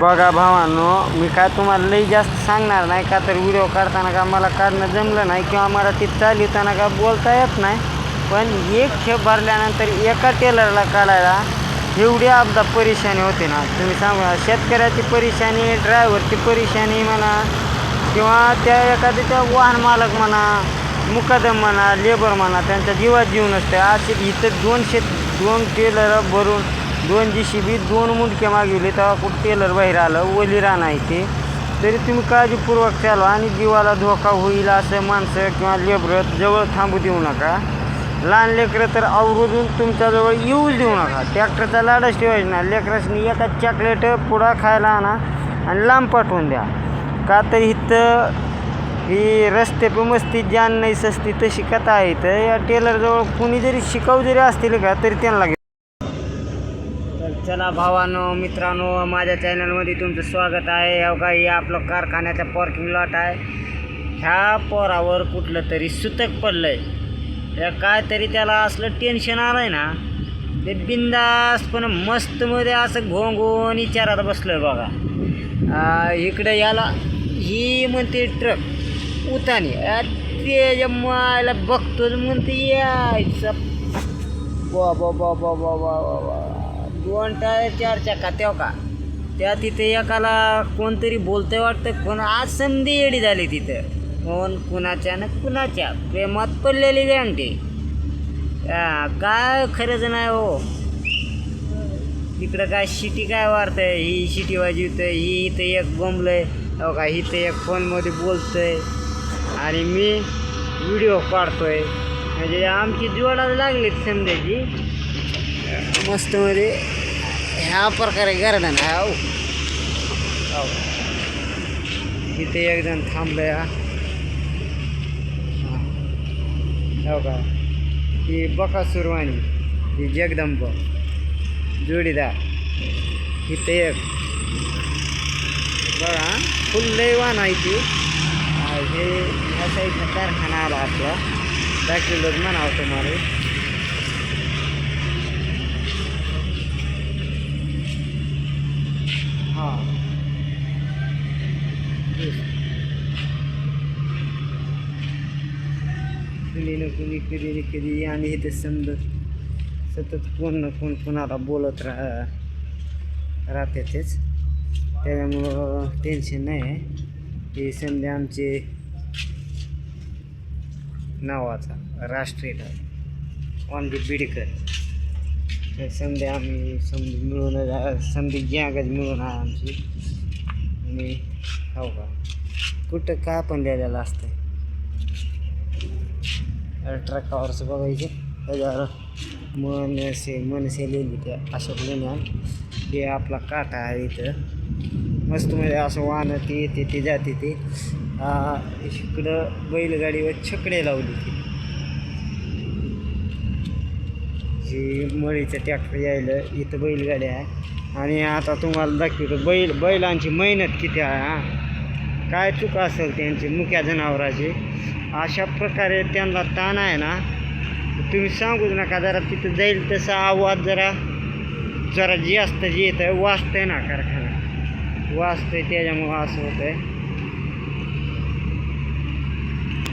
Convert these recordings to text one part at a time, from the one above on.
बघा भावांनो मी काय तुम्हाला लई जास्त सांगणार नाही का तर व्हिडिओ काढताना का मला काढणं जमलं नाही किंवा मला ते चालवताना का बोलता येत नाही. पण एक खेप भरल्यानंतर एका टेलरला काढायला एवढी अपदा परेशानी होते ना. तुम्ही सांगा शेतकऱ्याची परेशानी ड्रायव्हरची परेशानी म्हणा किंवा त्या एखाद्याच्या वाहन मालक म्हणा मुकादम म्हणा लेबर म्हणा त्यांच्या जीवात जीवन असते असे इथं दोनशे दोन टेलर भरून दोन जी सी बी दोन मुंडके मागवले तेव्हा कुठं टेलर बाहेर आलं ओली राणा ते. तरी तुम्ही काळजीपूर्वक चालवा आणि जीवाला धोका होईल असं माणसं किंवा लेबरत जवळ थांबू देऊ नका. लहान लेकरं तर आवरून तुमच्याजवळ येऊच देऊ नका. ट्रॅक्टरचा लाडच ठेवायचा ना लेकरासनी एका चॉकलेट पुढा खायला आणा आणि लांब पाठवून द्या. का तर इथं ही रस्ते पे मस्ती जान नाही सस्ती तशी कथा आहे. तर या टेलरजवळ कुणी जरी शिकाऊ जरी असतील का तरी त्यांना लागेल चला भावानो मित्रांनो माझ्या चॅनलमध्ये तुमचं स्वागत आहे. अवघा हे आपलं कारखान्याचा पार्किंग लॉट आहे. ह्या पोरावर कुठलं तरी सुतक पडलं आहे या काय तरी त्याला असलं टेन्शन आलं आहे ना ते बिंदास पण मस्तमध्ये असं घोंगून विचारात बसलं आहे बघा इकडं याला ही म्हणते ट्रक उतानी. ते मायला बघतोच म्हणते यायचं. बा बा बा बा बा बा बा. दोन टायर चार चाका तेव्हा का त्या तिथे एकाला कोणतरी बोलतंय वाटतं कोण आज संधी येडी झाली तिथं. कोण कुणाच्या ना कुणाच्या. प्रेमात पडलेली जाणते काय खरंच नाही हो. इकडं काय शिटी काय वाढतंय? ही शिटी वाजवतंय ही इथं एक बोंबलंय. हो का इथं एक फोनमध्ये बोलतंय. आणि मी व्हिडिओ काढतोय. म्हणजे आमची जोडाला लागली समजायची मस्तमध्ये ह्या प्रकारे गार्डन आहे हो. हो. इथे एक जण थांबलंय हो. का? ही बका सुरवाणी ही जगदंब जोडीदार. इथे एक. बघा फुल आहे ती. हे ह्या साईडनं कारखाना आला आपला. दाखवलं म्हणावं तुम्हाला. कुणी ना कुणी कधी ना कधी आणि इथे समज सतत कोण ना कोण कोणाला बोलत राह राहते तेच त्याच्यामुळं टेन्शन नाही आहे हे. समजा आमचे नावाचा राष्ट्रीय ऑन दी बिडकर संधी समजा आम्ही संधी मिळून समधी गॅगच मिळून आहे आमची. आणि हो का? कुठं का पण लिहिलेलं असतं ट्रकावरचं बघायचे. त्याच्यावर मनसे मनसे लिहिली त्या अशोक लिहिण्या हे आपला काटा आहे इथं. मस्त म्हणजे असं वाहनं ते येते ते जाते ते. इकडं बैलगाडीवर छकडे लावली ती. ही मळीचं ट्रॅक्टर यायलं इथं बैलगाडी आहे. आणि आता तुम्हाला दाखवतो बैल बैलांची मेहनत किती आहे हां. काय चूक असेल त्यांची मुक्या जनावराची. अशा प्रकारे त्यांना ताण आहे ना तुम्ही सांगूच नका जरा तिथं जाईल तसा आवाज जरा जरा जास्त जे येतं वाचतंय ना कारखाना. वाचतंय त्याच्यामुळं असं होतंय.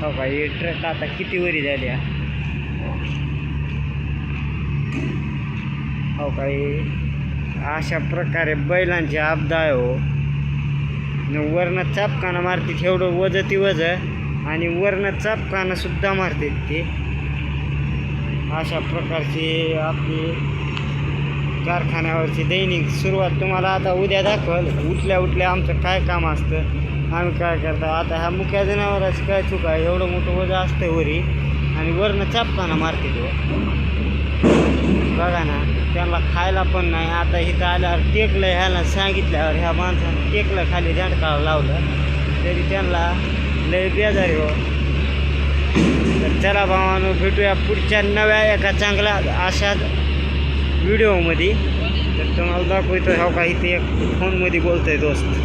हो का हे ट्रक आता किती वरी झाली आहे हो काही अशा प्रकारे बैलांचे आपदा आहे हो. न वरनं चापकानं मारतात एवढं वज ती वज आणि वरनं चापकानं सुद्धा मारतात ते. अशा प्रकारची आपली कारखान्यावरची दैनिक सुरुवात तुम्हाला आता उद्या दाखवल. उठल्या उठल्या आमचं काय काम असतं? आम्ही काय करतो? आता ह्या मुख्या जनावराची काय चुका एवढं मोठं वजन असतं वरी. आणि वरनं चापकानं मारते तो हो. बघा ना त्यांना खायला पण नाही. आता इथं आल्यावर टेकलं ह्याला सांगितल्यावर ह्या माणसानं टेकलं खाली झटकाला लावलं. तरी त्यांना लय बेजारी हो. तर चला भावानं भेटूया पुढच्या नव्या एका चांगल्या अशा व्हिडिओमध्ये तर तुम्हाला दाखवतो हो का इथे एक फोनमध्ये बोलतोय दोस्त.